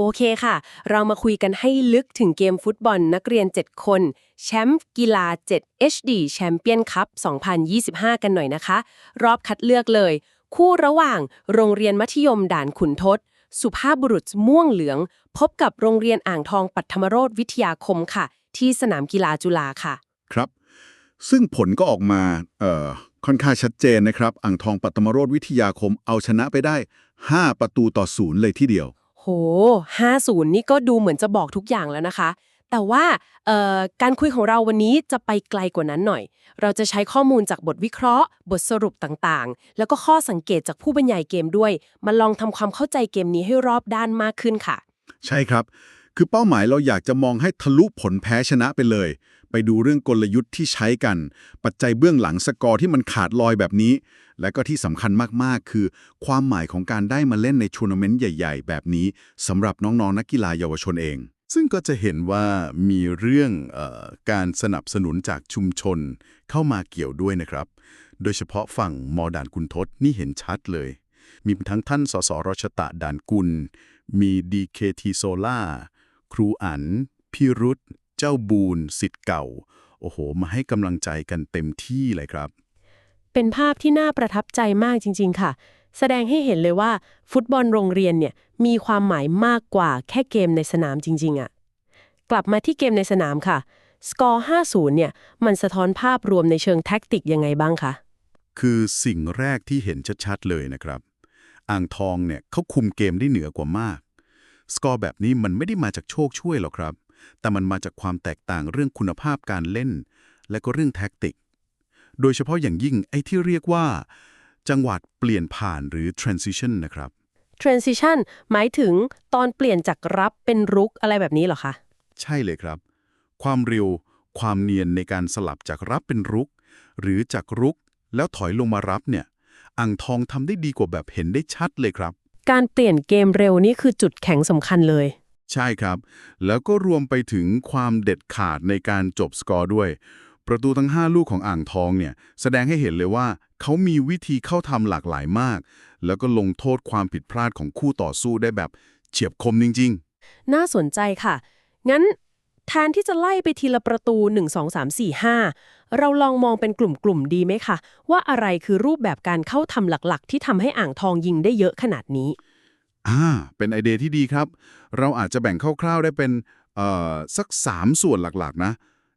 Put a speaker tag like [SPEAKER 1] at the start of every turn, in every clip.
[SPEAKER 1] โอเคค่ะ เรามาคุยกันให้ลึกถึงเกมฟุตบอลนักเรียน 7 คน แชมป์กีฬา 7 HD แชมเปี้ยนคัพ 2025 กันหน่อยนะคะ รอบคัดเลือกเลย คู่ระหว่างโรงเรียนมัธยมด่านขุนทดสุภาพบุรุษม่วงเหลือง พบกับโรงเรียนอ่างทองปัทมโรธวิทยาคมค่ะ ที่สนามกีฬาจุฬาค่ะ
[SPEAKER 2] ครับ ซึ่งผลก็ออกมาเอ่อค่อนข้างชัดเจนนะครับ อ่างทองปัตมโรธวิทยาคมเอาชนะไปได้ 5 ประตูต่อศูนย์เลยทีเดียว
[SPEAKER 1] โห 50 นี่ก็ดูเหมือนจะบอกทุกอย่างแล้วนะคะ แต่ว่าการคุยของเราวันนี้จะไปไกลกว่านั้นหน่อย เราจะใช้ข้อมูลจากบทวิเคราะห์ บทสรุปต่างๆ แล้วก็ข้อสังเกตจากผู้บรรยายเกมด้วย มาลองทำความเข้าใจเกมนี้ให้รอบด้านมากขึ้นค่ะ
[SPEAKER 2] ใช่ครับ คือเป้าหมายเราอยากจะมองให้ทะลุผลแพ้ชนะไปเลย ไปดูเรื่องกลยุทธ์ที่ใช้กัน ปัจจัยเบื้องหลังสกอร์ที่มันขาดลอยแบบนี้ และก็ที่สำคัญมากๆ คือ ความหมายของการได้มาเล่นในทัวร์นาเมนต์ใหญ่ ๆ แบบนี้สำหรับน้องๆนักกีฬาเยาวชนเอง
[SPEAKER 3] ซึ่งก็จะเห็นว่ามีเรื่องออการสนับสนุนจากชุมชนเข้ามาเกี่ยวด้วยนะครับ โดยเฉพาะฝั่งมอด่านคุณทศนี่เห็นชัดเลย มีทั้งท่านสสรชตะด่านกุล มี DKT โซล่าครูอันพี่รุธเจ้าบูนสิทธิ์เก่า โอ้โห มาให้กำลังใจกันเต็มที่เลยครับ
[SPEAKER 1] เป็นภาพที่น่าประทับใจมากจริง ๆ ค่ะ แสดงให้เห็นเลยว่า ฟุตบอลโรงเรียนเนี่ยมีความหมายมากกว่าแค่เกมในสนามจริง ๆอะกลับมาที่เกมในสนามค่ะสกอร์50เนี่ยมันสะท้อนภาพรวมในเชิงแท็กติกยังไงบ้างคะ
[SPEAKER 3] คือสิ่งแรกที่เห็นชัดๆเลยนะครับ อ่างทองเนี่ยเขาคุมเกมได้เหนือกว่ามาก สกอร์แบบนี้มันไม่ได้มาจากโชคช่วยหรอกครับ แต่มันมาจากความแตกต่างเรื่องคุณภาพการเล่น และก็เรื่องแท็กติก โดยเฉพาะอย่างยิ่งไอ้ที่เรียกว่า จังหวัดเปลี่ยนผ่านหรือ transition นะครับ
[SPEAKER 1] transition หมายถึงตอนเปลี่ยนจากรับเป็นรุกอะไรแบบนี้เหรอคะ
[SPEAKER 3] ใช่เลยครับ ความเร็ว ความเนียนในการสลับจากรับเป็นรุก หรือจากรุกแล้วถอยลงมารับเนี่ย อ่างทองทำได้ดีกว่าแบบเห็นได้ชัดเลยครับ
[SPEAKER 1] การเปลี่ยนเกมเร็วนี่คือจุดแข็งสำคัญเลย
[SPEAKER 3] ใช่ครับ แล้วก็รวมไปถึงความเด็ดขาดในการจบสกอร์ด้วย ประตูทั้ง 5 ลูกของอ่างทองเนี่ยแสดงให้เห็นเลยว่า เขามีวิธีเข้าทำหลากหลายมาก แล้วก็ลงโทษความผิดพลาดของคู่ต่อสู้ได้แบบเฉียบคมจริง
[SPEAKER 1] น่าสนใจค่ะ งั้นแทนที่จะไล่ไปทีละประตู 1 2 3 4 5 เราลองมองเป็นกลุ่มๆ ดีไหมคะ ว่าอะไรคือรูปแบบการเข้าทำหลักๆ ที่ทำให้อ่างทองยิงได้เยอะขนาดนี้
[SPEAKER 3] ๆอ่า เป็นไอเดียที่ดีครับ เราอาจจะแบ่งคร่าวๆ ได้เป็น เอ่อ สัก 3 ส่วนหลักๆ นะ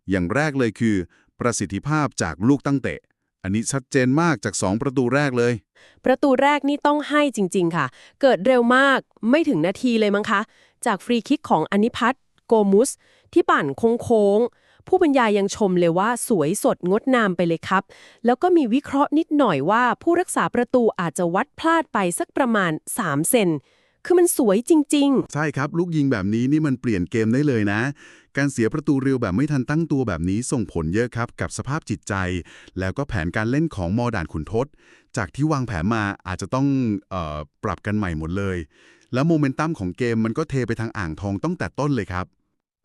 [SPEAKER 3] อย่างแรกเลยคือ ประสิทธิภาพจากลูกตั้งเตะ อันนี้ชัดเจนมากจาก 2 ประตูแรกเลย
[SPEAKER 1] ประตูแรกนี่ต้องให้จริง ๆ ค่ะ เกิดเร็วมากไม่ถึงนาทีเลยมั้งคะ จากฟรีคิกของอนิพัฒน์โกมุส ที่ปั่นโค้งๆผู้บรรยายยังชมเลยว่าสวยสดงดงามไปเลยครับ แล้วก็มีวิเคราะห์นิดหน่อยว่าผู้รักษาประตูอาจจะวัดพลาดไปสักประมาณ 3 เซน คือมันสวยจริง
[SPEAKER 3] ใช่ครับ ลูกยิงแบบนี้นี่มันเปลี่ยนเกมได้เลยนะ การเสียประตูเร็วแบบไม่ทันตั้งตัวแบบนี้ส่งผลเยอะครับ กับสภาพจิตใจ แล้วก็แผนการเล่นของมอด่านขุนทศ จากที่วางแผนมาอาจจะต้องเออปรับกันใหม่หมดเลย แล้วโมเมนตัมของเกมมันก็เทไปทางอ่างทองตั้งแต่ต้นเลยครับ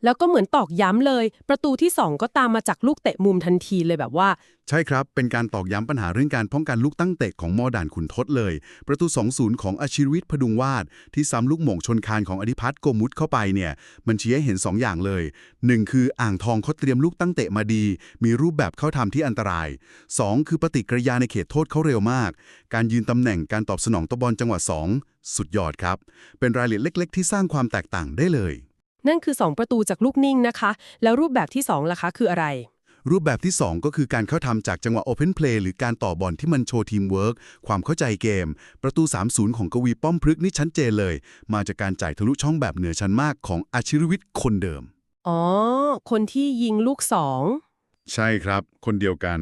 [SPEAKER 1] แล้วก็เหมือนตอกย้ำเลย ประตูที่ 2 ก็ตามมาจากลูกเตะมุมทันทีเลยแบบว่า
[SPEAKER 3] ใช่ครับ เป็นการตอกย้ำปัญหาเรื่องการป้องกันลูกตั้งเตะของมอด่านขุนทศเลย ประตู 2-0 ของอาชิรวิทย์พดุงวาด ที่ซ้ำลูกหม่งชนคานของอธิพัฒน์โกมุตเข้าไปเนี่ย มันชี้ให้เห็น 2 อย่างเลย 1 คืออ่างทองเขาเตรียมลูกตั้งเตะมาดี มีรูปแบบเข้าทำที่อันตราย 2 คือปฏิกิริยาในเขตโทษเขาเร็วมาก การยืนตำแหน่งการตอบสนองตะบอลจังหวะ2สุดยอดครับ เป็นรายละเอียดเล็ก ๆ ที่สร้างความแตกต่างได้เลย
[SPEAKER 1] นั่นคือ 2 ประตูจากลูกนิ่งนะคะ แล้วรูปแบบที่2ล่ะคะ คืออะไร
[SPEAKER 3] รูปแบบที่ 2 ก็คือการเข้าทำจากจังหวะ Open Play หรือการต่อบอลที่มันโชว์ทีมเวิร์กความเข้าใจเกม ประตู 3-0 ของกวีป้อมพฤกษ์นี่ชัดเจนเลย มาจากการจ่ายทะลุช่องแบบเหนือชั้นมากของอาชิรวิทย์คนเดิม
[SPEAKER 1] อ๋อ คนที่ยิงลูก
[SPEAKER 3] ใช่ครับ คนเดียวกัน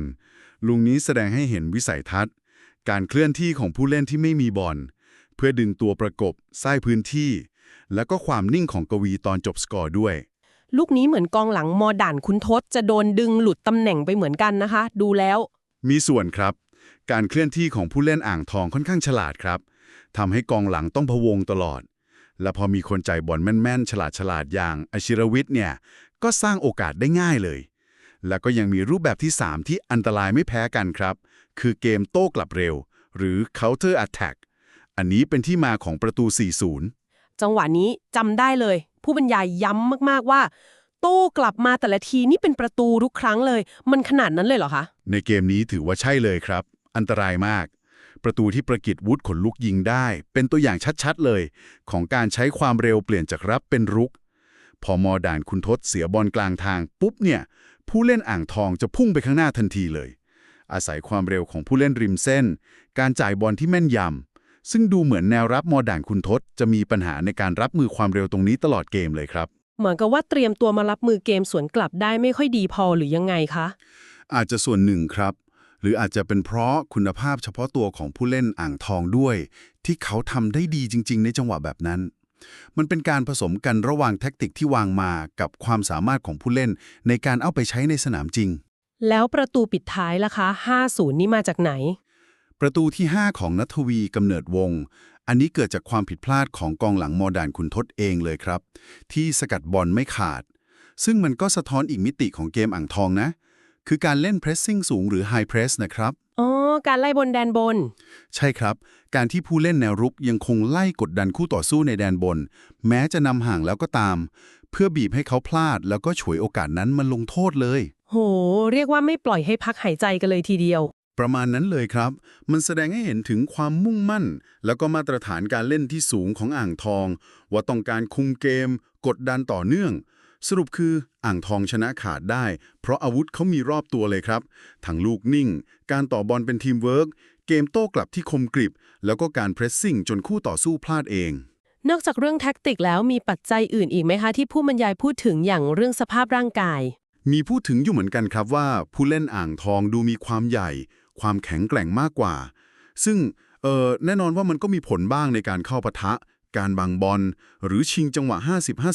[SPEAKER 3] ลุงนี้แสดงให้เห็นวิสัยทัศน์ การเคลื่อนที่ของผู้เล่นที่ไม่มีบอลเพื่อดึงตัวประกบไส้พื้นที่ แล้วก็ความนิ่งของกวีตอนจบสกอร์ด้วย
[SPEAKER 1] 2ลูกนี้เหมือนกองหลังมอด่านคุณทศจะโดนดึงหลุดตำแหน่งไปเหมือนกันนะคะ ดูแล้ว
[SPEAKER 3] มีส่วนครับ การเคลื่อนที่ของผู้เล่นอ่างทองค่อนข้างฉลาดครับทำให้กองหลังต้องพะวงตลอด และพอมีคนใจบอลแม่นๆ ฉลาดฉลาดๆอย่างอาชิรวิทย์เนี่ยก็สร้างโอกาสได้ง่ายเลย แล้วก็ยังมีรูปแบบที่ 3 ที่อันตรายไม่แพ้กันครับ คือเกมโต้กลับเร็ว หรือ counter attack อันนี้เป็นที่มาของประตู 40
[SPEAKER 1] จังหวะนี้จำได้เลย ผู้บรรยายย้ำมากๆว่า โต้กลับมาแต่ละทีนี่เป็นประตูทุกครั้งเลย มันขนาดนั้นเลยเหรอคะ
[SPEAKER 3] ในเกมนี้ถือว่าใช่เลยครับ อันตรายมาก ประตูที่ประกิตวุฒขนลุกยิงได้ เป็นตัวอย่างชัดๆเลย ของการใช้ความเร็วเปลี่ยนจากรับเป็นรุก พอมอด่านคุณทศเสียบอลกลางทาง ปุ๊บเนี่ย ผู้เล่นอ่างทองจะพุ่งไปข้างหน้าทันทีเลย อาศัยความเร็วของผู้เล่นริมเส้น การจ่ายบอลที่แม่นยำ ซึ่งดูเหมือนแนวรับมอด่านคุณทศจะมีปัญหาในการรับมือความเร็วตรงนี้ตลอดเกมเลยครับ
[SPEAKER 1] เหมือนกับว่าเตรียมตัวมารับมือเกมสวนกลับได้ไม่ค่อยดีพอหรือยังไงคะ
[SPEAKER 3] อาจจะส่วนหนึ่งครับ หรืออาจจะเป็นเพราะคุณภาพเฉพาะตัวของผู้เล่นอ่างทองด้วย ที่เขาทำได้ดีจริง ๆ ในจังหวะแบบนั้น มันเป็นการผสมกันระหว่างแท็กติกที่วางมากับความสามารถของผู้เล่น ในการเอาไปใช้ในสนามจริง
[SPEAKER 1] แล้วประตูปิดท้ายล่ะคะ 50 นี่มาจากไหน
[SPEAKER 3] ประตูที่ 5 ของนัทวีกำเนิดวง อันนี้เกิดจากความผิดพลาดของกองหลังมอดานคุณทศเองเลยครับ ที่สกัดบอลไม่ขาด ซึ่งมันก็สะท้อนอีกมิติของเกมอ่างทองนะ คือการเล่นเพรสซิ่งสูงหรือไฮเพรสนะครับ
[SPEAKER 1] อ๋อ การไล่บนแดนบน
[SPEAKER 3] ใช่ครับ การที่ผู้เล่นแนวรุกยังคงไล่กดดันคู่ต่อสู้ในแดนบน แม้จะนำห่างแล้วก็ตาม เพื่อบีบให้เขาพลาดแล้วก็ฉวยโอกาสนั้นมาลงโทษเลย
[SPEAKER 1] โห เรียกว่าไม่ปล่อยให้พักหายใจกันเลยทีเดียว
[SPEAKER 3] ประมาณนั้นเลยครับ มันแสดงให้เห็นถึงความมุ่งมั่น แล้วก็มาตรฐานการเล่นที่สูงของอ่างทอง ว่าต้องการคุมเกม กดดันต่อเนื่อง สรุปคืออ่างทองชนะขาดได้ เพราะอาวุธเขามีรอบตัวเลยครับ ทั้งลูกนิ่ง การต่อบอลเป็นทีมเวิร์กเกมโต้กลับที่คมกริบ แล้วก็การเพรสซิ่งจนคู่ต่อสู้พลาดเอง
[SPEAKER 1] นอกจากเรื่องแท็กติกแล้วมีปัจจัยอื่นอีกไหมคะที่ผู้บรรยายพูดถึงอย่างเรื่องสภาพร่างกาย
[SPEAKER 3] มีพูดถึงอยู่เหมือนกันครับว่า ผู้เล่นอ่างทองดูมีความใหญ่ ความแข็งแกร่งมากกว่า ซึ่งเออแน่นอนว่ามันก็มีผลบ้างในการเข้าปะทะ การบังบอล หรือชิงจังหวะ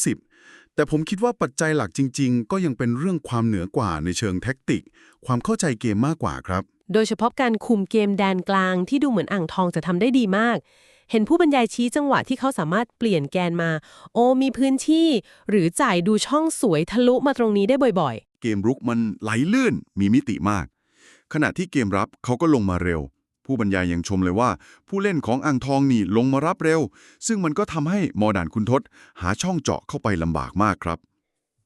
[SPEAKER 3] 50-50 แต่ผมคิดว่าปัจจัยหลักจริง ๆ ก็ยังเป็นเรื่องความเหนือกว่าในเชิงแท็กติก ความเข้าใจเกมมากกว่าครับ
[SPEAKER 1] โดยเฉพาะการคุมเกมแดนกลางที่ดูเหมือนอ่างทองจะทำได้ดีมาก เห็นผู้บรรยายชี้จังหวะที่เขาสามารถเปลี่ยนแกนมา โอ้มีพื้นที่ หรือจ่ายดูช่องสวยทะลุมาตรงนี้ได้บ่อย
[SPEAKER 4] เกมรุกมันไหลลื่นมีมิติมาก ขณะที่เกมรับเขาก็ลงมาเร็ว ผู้บรรยายยังชมเลยว่า ผู้เล่นของอ่างทองนี่ลงมารับเร็ว ซึ่งมันก็ทำให้มอด่านคุณทศหาช่องเจาะเข้าไปลำบากมากครับ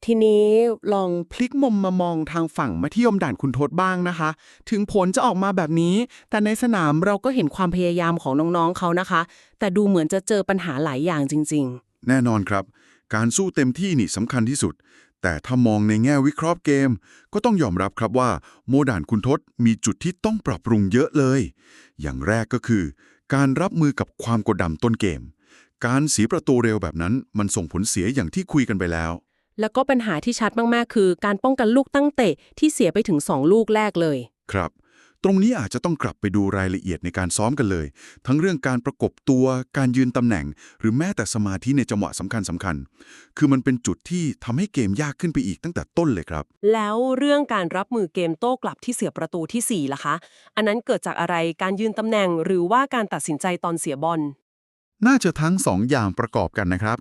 [SPEAKER 5] ทีนี้ลองพลิกมุมมามองทางฝั่งมัธยมด่านคุณทศบ้างนะคะ ถึงผลจะออกมาแบบนี้ แต่ในสนามเราก็เห็นความพยายามของน้องๆเขานะคะ แต่ดูเหมือนจะเจอปัญหาหลายอย่างจริง
[SPEAKER 4] แน่นอนครับ การสู้เต็มที่นี่สำคัญที่สุด แต่ถ้ามองในแง่วิเคราะห์เกม ก็ต้องยอมรับครับว่าโมด่านคุณทศมีจุดที่ต้องปรับปรุงเยอะเลย อย่างแรกก็คือ การรับมือกับความกดดันต้นเกม การเสียประตูเร็วแบบนั้นมันส่งผลเสียอย่างที่คุยกันไปแล้ว
[SPEAKER 1] ๆแล้วก็ปัญหาที่ชัดมากๆ คือ การป้องกันลูกตั้งเตะที่เสียไปถึง 2 ลูกแรกเลย
[SPEAKER 4] ครับ ตรงนี้อาจจะต้องกลับไปดูรายละเอียดในการซ้อมกันเลย ทั้งเรื่องการประกบตัวการยืนตำแหน่ง หรือแม้แต่สมาธิในจังหวะสำคัญสำคัญ คือมันเป็นจุดที่ทำให้เกมยากขึ้นไปอีกตั้งแต่ต้นเลยครับ
[SPEAKER 1] แล้วเรื่องการรับมือเกมโต้กลับที่เสียประตูทีสี่4ล่ะคะ อันนั้นเกิดจากอะไรการยืนตำแหน่ง หรือว่าการตัดสินใจตอนเสียบอล
[SPEAKER 3] น่าจะทั้งสองอย่างประกอบกันนะครับ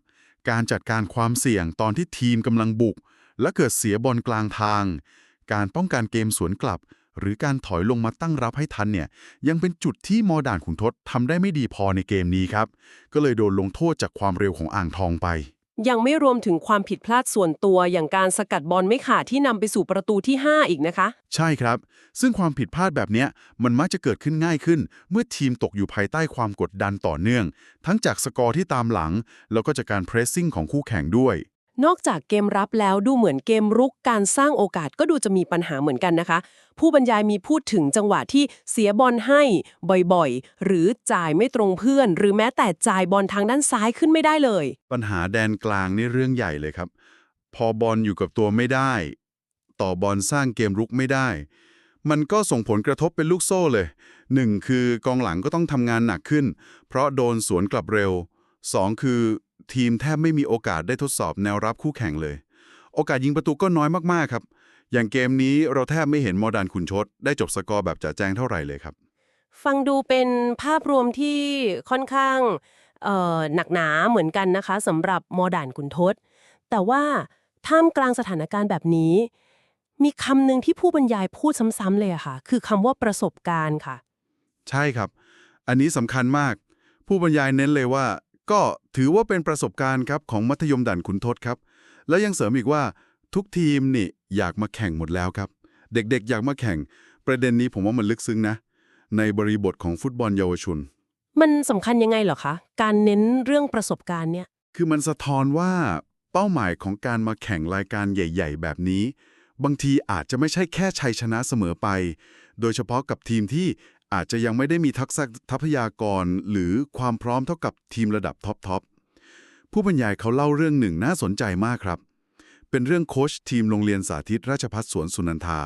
[SPEAKER 3] การจัดการความเสี่ยงตอนที่ทีมกำลังบุก และเกิดเสียบอลกลางทาง การป้องกันเกมสวนกลับ หรือการถอยลงมาตั้งรับให้ทันเนี่ยยังเป็นจุดที่มอด่านขุนทศทำได้ไม่ดีพอในเกมนี้ครับ ก็เลยโดนลงโทษจากความเร็วของอ่างทองไป
[SPEAKER 1] ยังไม่รวมถึงความผิดพลาดส่วนตัวอย่างการสกัดบอลไม่ขาดที่นำไปสู่ประตูที่ 5 อีกนะคะ
[SPEAKER 3] ใช่ครับ ซึ่งความผิดพลาดแบบเนี้ยมันมักจะเกิดขึ้นง่ายขึ้น เมื่อทีมตกอยู่ภายใต้ความกดดันต่อเนื่อง ทั้งจากสกอร์ที่ตามหลัง แล้วก็จากการเพรสซิ่งของคู่แข่งด้วย
[SPEAKER 1] นอกจากเกมรับแล้วดูเหมือนเกมรุกการสร้างโอกาสก็ดูจะมีปัญหาเหมือนกันนะคะ ผู้บรรยายมีพูดถึงจังหวะที่เสียบอลให้บ่อยๆ หรือจ่ายไม่ตรงเพื่อน หรือแม้แต่จ่ายบอลทางด้านซ้ายขึ้นไม่ได้เลย
[SPEAKER 3] ปัญหาแดนกลางนี่เรื่องใหญ่เลยครับ พอบอลอยู่กับตัวไม่ได้ ต่อบอลสร้างเกมรุกไม่ได้ มันก็ส่งผลกระทบเป็นลูกโซ่เลยหนึ่งคือกองหลังก็ต้องทำงานหนักขึ้น เพราะโดนสวนกลับเร็วสองคือ ทีมแทบไม่มีโอกาสได้ทดสอบแนวรับคู่แข่งเลย โอกาสยิงประตูก็น้อยมากๆครับ อย่างเกมนี้เราแทบไม่เห็นมอดานขุนชด ได้จบสกอร์แบบจ๋าแจ้งเท่าไหร่เลยครับ
[SPEAKER 1] ฟังดูเป็นภาพรวมที่ค่อนข้างเอ่อหนักหนาเหมือนกันนะคะสำหรับมอด่านขุนทศ แต่ว่าท่ามกลางสถานการณ์แบบนี้ มีคำหนึ่งที่ผู้บรรยายพูดซ้ำๆเลยอะค่ะ คือคำว่าประสบการณ์ค่ะ
[SPEAKER 3] ใช่ครับ อันนี้สำคัญมาก ผู้บรรยายเน้นเลยว่า ก็ถือว่าเป็นประสบการณ์ครับของมัธยมด่านขุนทดครับ แล้วยังเสริมอีกว่าทุกทีมนี่อยากมาแข่งหมดแล้วครับ เด็กๆ อยากมาแข่ง ประเด็นนี้ผมว่ามันลึกซึ้งนะ ในบริบทของฟุตบอลเยาวชน
[SPEAKER 1] มันสำคัญยังไงเหรอคะ การเน้นเรื่องประสบการณ์เนี่ย
[SPEAKER 3] คือมันสะท้อนว่าเป้าหมายของการมาแข่งรายการใหญ่ ๆ แบบนี้ บางทีอาจจะไม่ใช่แค่ชัยชนะเสมอไป โดยเฉพาะกับทีมที่ อาจจะยังไม่ได้มีทักษะทรัพยากรหรือความพร้อมเท่ากับทีมระดับท็อปๆผู้บรรยายเขาเล่าเรื่องหนึ่งน่าสนใจมากครับ เป็นเรื่องโค้ชทีมโรงเรียนสาธิตราชภัฏสวนสุนันทา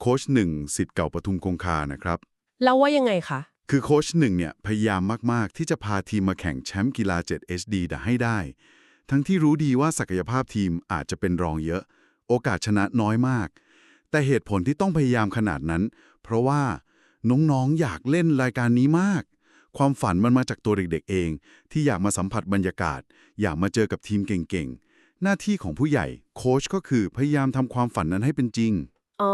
[SPEAKER 3] โค้ชหนึ่งสิทธิ์เก่าปทุมคงคานะครับ
[SPEAKER 1] แล้วว่ายังไงคะ
[SPEAKER 3] คือโค้ชหนึ่งเนี่ยพยายามมาก ๆ ที่จะพาทีมมาแข่งแชมป์กีฬา 7 HD ได้ให้ได้ ทั้งที่รู้ดีว่าศักยภาพทีมอาจจะเป็นรองเยอะ โอกาสชนะน้อยมาก แต่เหตุผลที่ต้องพยายามขนาดนั้น เพราะว่า น้องๆ อยากเล่นรายการนี้มาก ความฝันมันมาจากตัวเด็กๆเอง ที่อยากมาสัมผัสบรรยากาศ อยากมาเจอกับทีมเก่งๆ หน้าที่ของผู้ใหญ่โค้ชก็คือพยายามทำความฝันนั้นให้เป็นจริง
[SPEAKER 1] อ๋อ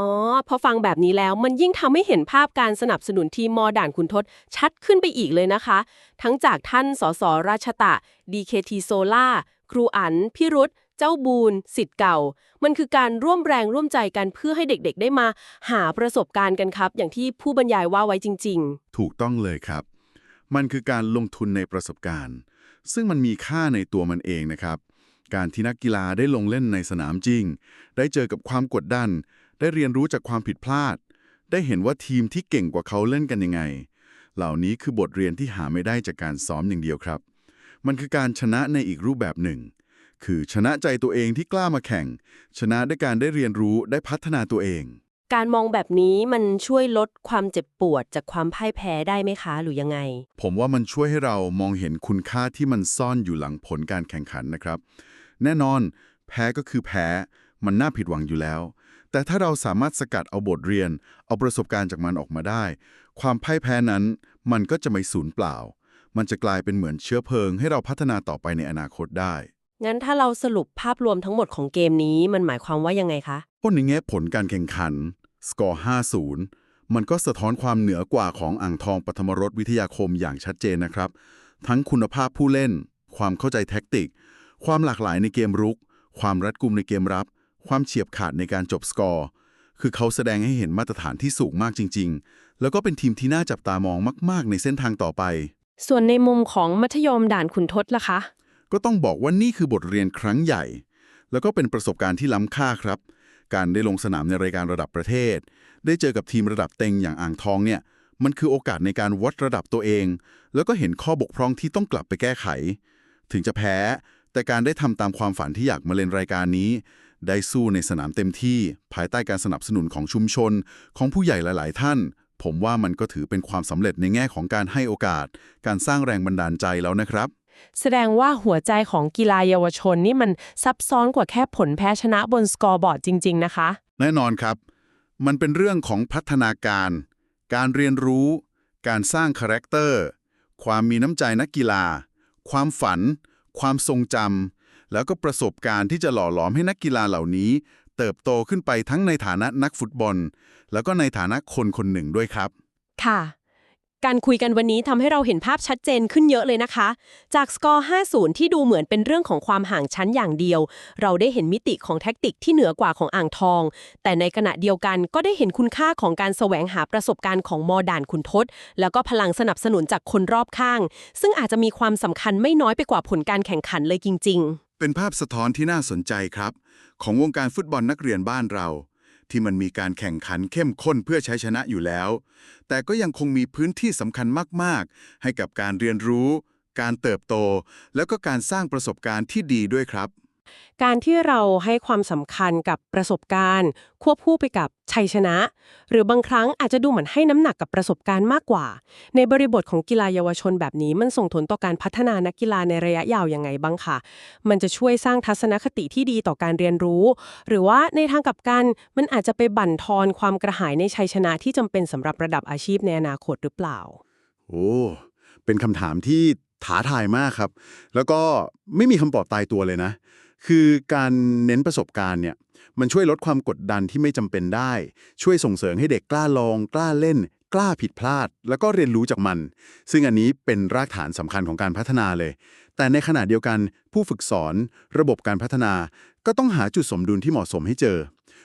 [SPEAKER 1] พอฟังแบบนี้แล้วมันยิ่งทำให้เห็นภาพการสนับสนุนทีมมอด่านขุนทดชัดขึ้นไปอีกเลยนะคะ ทั้งจากท่านสสราชตะ DKT โซล่าครูอัน พี่รุธ เจ้าบูนสิทธิ์เก่า มันคือการร่วมแรงร่วมใจกันเพื่อให้เด็กๆ ได้มาหาประสบการณ์กันครับ อย่างที่ผู้บรรยายว่าไว้จริง ๆ
[SPEAKER 3] ถูกต้องเลยครับ มันคือการลงทุนในประสบการณ์ ซึ่งมันมีค่าในตัวมันเองนะครับ การที่นักกีฬาได้ลงเล่นในสนามจริง ได้เจอกับความกดดัน ได้เรียนรู้จากความผิดพลาด ได้เห็นว่าทีมที่เก่งกว่าเขาเล่นกันยังไง เหล่านี้คือบทเรียนที่หาไม่ได้จากการซ้อมอย่างเดียวครับ มันคือการชนะในอีกรูปแบบหนึ่ง คือชนะใจตัวเองที่กล้ามาแข่ง ชนะด้วยการได้เรียนรู้ได้พัฒนาตัวเอง
[SPEAKER 1] ๆการมองแบบนี้มันช่วยลดความเจ็บปวดจากความพ่ายแพ้ได้ไหมคะหรือยังไง
[SPEAKER 3] ผมว่ามันช่วยให้เรามองเห็นคุณค่าที่มันซ่อนอยู่หลังผลการแข่งขันนะครับ แน่นอน แพ้ก็คือแพ้ มันน่าผิดหวังอยู่แล้ว แต่ถ้าเราสามารถสกัดเอาบทเรียน เอาประสบการณ์จากมันออกมาได้ ความพ่ายแพ้นั้น มันก็จะไม่สูญเปล่า มันจะกลายเป็นเหมือนเชื้อเพลิง ให้เราพัฒนาต่อไปในอนาคตได้
[SPEAKER 1] งั้นถ้าเราสรุปภาพรวมทั้งหมดของเกมนี้มันหมายความว่ายังไงคะ
[SPEAKER 3] เพราะในแง่ผลการแข่งขัน สกอร์ 5-0 มันก็สะท้อนความเหนือกว่าของอ่างทองปฐมรสวิทยาคมอย่างชัดเจนนะครับ ทั้งคุณภาพผู้เล่น ความเข้าใจแท็กติก ความหลากหลายในเกมรุก ความรัดกุมในเกมรับ ความเฉียบขาดในการจบสกอร์ คือเขาแสดงให้เห็นมาตรฐานที่สูงมากจริง ๆ แล้วก็เป็นทีมที่น่าจับตามองมาก ๆ ในเส้นทางต่อไป
[SPEAKER 1] ส่วนในมุมของมัธยมด่านขุนทดล่ะคะ
[SPEAKER 3] ก็ต้องบอกว่านี่คือบทเรียนครั้งใหญ่ แล้วก็เป็นประสบการณ์ที่ล้ำค่าครับ การได้ลงสนามในรายการระดับประเทศ ได้เจอกับทีมระดับเต็งอย่างอ่างทองเนี่ยมันคือโอกาสในการวัดระดับตัวเอง แล้วก็เห็นข้อบกพร่องที่ต้องกลับไปแก้ไข ถึงจะแพ้ แต่การได้ทำตามความฝันที่อยากมาเล่นรายการนี้ ได้สู้ในสนามเต็มที่ ภายใต้การสนับสนุนของชุมชน ของผู้ใหญ่หลาย ๆ ท่าน ผมว่ามันก็ถือเป็นความสำเร็จในแง่ของการให้โอกาส การสร้างแรงบันดาลใจแล้วนะครับ
[SPEAKER 1] แสดงว่าหัวใจของกีฬาเยาวชนนี่มันซับซ้อนกว่าแค่ผลแพ้ชนะบนสกอร์บอร์ดจริง ๆ นะคะ
[SPEAKER 3] แน่นอนครับ มันเป็นเรื่องของพัฒนาการ การเรียนรู้ การสร้างคาแรคเตอร์ ความมีน้ำใจนักกีฬา ความฝัน ความทรงจำ แล้วก็ประสบการณ์ที่จะหล่อหลอมให้นักกีฬาเหล่านี้ เติบโตขึ้นไปทั้งในฐานะนักฟุตบอล แล้วก็ในฐานะคนคนหนึ่งด้วยครับ
[SPEAKER 1] ค่ะ การคุยกันวันนี้ทำให้เราเห็นภาพชัดเจนขึ้นเยอะเลยนะคะ จากสกอร์ 50 ที่ดูเหมือนเป็นเรื่องของความห่างชั้นอย่างเดียว เราได้เห็นมิติของแท็กติกที่เหนือกว่าของอ่างทอง แต่ในขณะเดียวกันก็ได้เห็นคุณค่าของการแสวงหาประสบการณ์ของมอด่านขุนทดแล้วก็พลังสนับสนุนจากคนรอบข้าง ซึ่งอาจจะมีความสำคัญไม่น้อยไปกว่าผลการแข่งขันเลยจริง ๆ
[SPEAKER 3] เป็นภาพสะท้อนที่น่าสนใจครับ ของวงการฟุตบอลนักเรียนบ้านเรา ที่มันมีการแข่งขันเข้มข้นเพื่อใช้ชนะอยู่แล้ว แต่ก็ยังคงมีพื้นที่สำคัญมาก ๆ ให้กับการเรียนรู้ การเติบโต แล้วก็การสร้างประสบการณ์ที่ดีด้วยครับ
[SPEAKER 1] การที่เราให้ความสำคัญกับประสบการณ์ ควบคู่ไปกับชัยชนะ หรือบางครั้งอาจจะดูเหมือนให้น้ำหนักกับประสบการณ์มากกว่า ในบริบทของกีฬาเยาวชนแบบนี้ มันส่งผลต่อการพัฒนานักกีฬาในระยะยาวยังไงบ้างคะมันจะช่วยสร้างทัศนคติที่ดีต่อการเรียนรู้ หรือว่าในทางกลับกันมันอาจจะไปบั่นทอนความกระหายในชัยชนะที่จำเป็นสำหรับระดับอาชีพในอนาคตหรือเปล่า
[SPEAKER 6] โอ้เป็นคำถามที่ท้าทายมากครับ แล้วก็ไม่มีคำตอบตายตัวเลยนะ คือการเน้นประสบการณ์เนี่ยมันช่วยลดความกดดันที่ไม่จำเป็นได้ ช่วยส่งเสริมให้เด็กกล้าลอง กล้าเล่น กล้าผิดพลาด แล้วก็เรียนรู้จากมัน ซึ่งอันนี้เป็นรากฐานสำคัญของการพัฒนาเลย
[SPEAKER 7] แต่ในขณะเดียวกัน ผู้ฝึกสอน ระบบการพัฒนา ก็ต้องหาจุดสมดุลที่เหมาะสมให้เจอ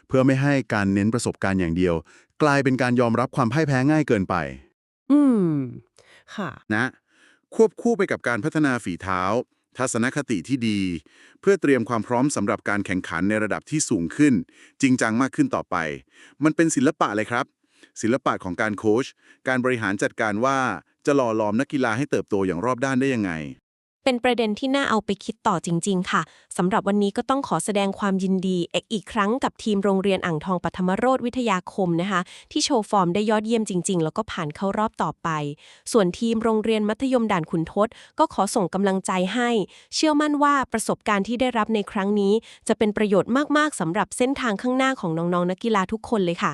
[SPEAKER 7] เพื่อไม่ให้การเน้นประสบการณ์อย่างเดียว กลายเป็นการยอมรับความพ่ายแพ้ง่ายเกินไป
[SPEAKER 8] อืม ค่ะ
[SPEAKER 3] นะ ควบคู่ไปกับการพัฒนาฝีเท้า ทัศนคติที่ดี เพื่อเตรียมความพร้อมสำหรับการแข่งขันในระดับที่สูงขึ้น จริงจังมากขึ้นต่อไป มันเป็นศิลปะเลยครับ ศิลปะของการโค้ชการบริหารจัดการว่าจะหล่อหลอมนักกีฬาให้เติบโตอย่างรอบด้านได้ยังไง
[SPEAKER 1] เป็นประเด็นที่น่าเอาไปคิดต่อจริง ๆ ค่ะสำหรับวันนี้ก็ต้องขอแสดงความยินดีเอกอีกครั้งกับทีมโรงเรียนอ่างทองปฐมโรธวิทยาคมนะคะ ที่โชว์ฟอร์มได้ยอดเยี่ยมจริง ๆ แล้วก็ผ่านเข้ารอบต่อไป ส่วนทีมโรงเรียนมัธยมด่านขุนทด ก็ขอส่งกำลังใจให้ เชื่อมั่นว่าประสบการณ์ที่ได้รับในครั้งนี้ จะเป็นประโยชน์มากๆสำหรับเส้นทางข้างหน้าของน้องๆนักกีฬาทุกคนเลยค่ะ